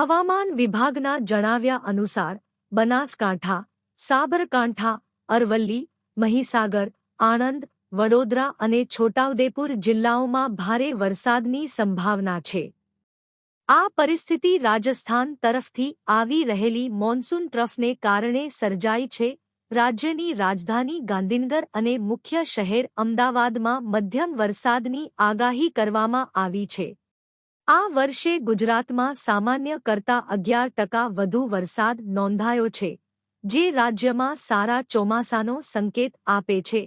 હવામાન વિભાગના જણાવ્યા અનુસાર, બનાસકાંઠા, સાબરકાંઠા, અરવલ્લી, મહીસાગર, આણંદ, વડોદરા અને છોટાઉદેપુર જિલ્લાઓમાં ભારે વરસાદની સંભાવના છે. આ પરિસ્થિતિ રાજસ્થાન તરફથી આવી રહેલી મોન્સૂન ટ્રફને કારણે સર્જાઈ છે. રાજ્યની રાજધાની ગાંધીનગર અને મુખ્ય શહેર અમદાવાદમાં મધ્યમ વરસાદની આગાહી કરવામાં આવી છે. આ વર્ષે ગુજરાતમાં સામાન્ય કરતા અગિયાર ટકા વધુ વરસાદ નોંધાયો છે, જે રાજ્યમાં સારા ચોમાસાનો સંકેત આપે છે.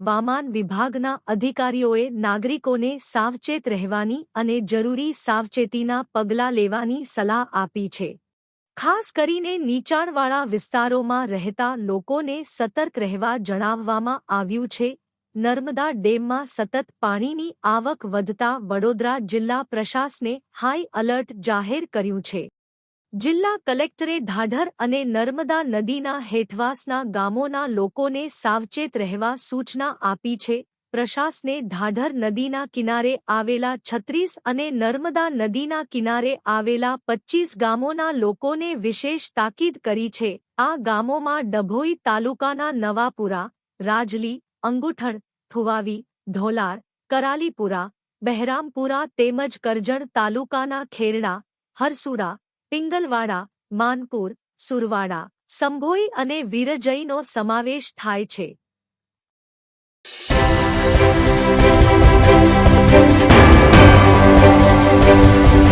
વામાન વિભાગના અધિકારીઓએ નાગરિકોને સાવચેત રહેવાની અને જરૂરી સાવચેતીના પગલાં લેવાની સલાહ આપી છે. ખાસ કરીને નીચાણવાળા વિસ્તારોમાં રહેતા લોકોને સતર્ક રહેવા જણાવવામાં આવ્યું છે નર્મદા ડેમમાં સતત પાણીની આવક વધતા વડોદરા જિલ્લા પ્રશાસને હાઈ અલર્ટ જાહેર કર્યું છે. જિલ્લા કલેક્ટરે ઢાઢર અને નર્મદા નદીના હેઠવાસના ગામોના લોકોને સાવચેત રહેવા સૂચના આપી છે. પ્રશાસને ઢાઢર નદીના કિનારે આવેલા છત્રીસ અને નર્મદા નદીના કિનારે આવેલા પચ્ચીસ ગામોના લોકોને વિશેષ તાકીદ કરી છે. આ ગામોમાં ડભોઈ તાલુકાના નવાપુરા, રાજલી, અંગુઠણ થુવાવી ઢોલાર કરાલીપુરા, બહેરામપુરા તેમજ કરજણ તાલુકાના ખેરડા, હરસુડા, પિંગલવાડા, માનપુર, સુરવાડા, સંભોઈ અને વીરજઈનો સમાવેશ થાય છે.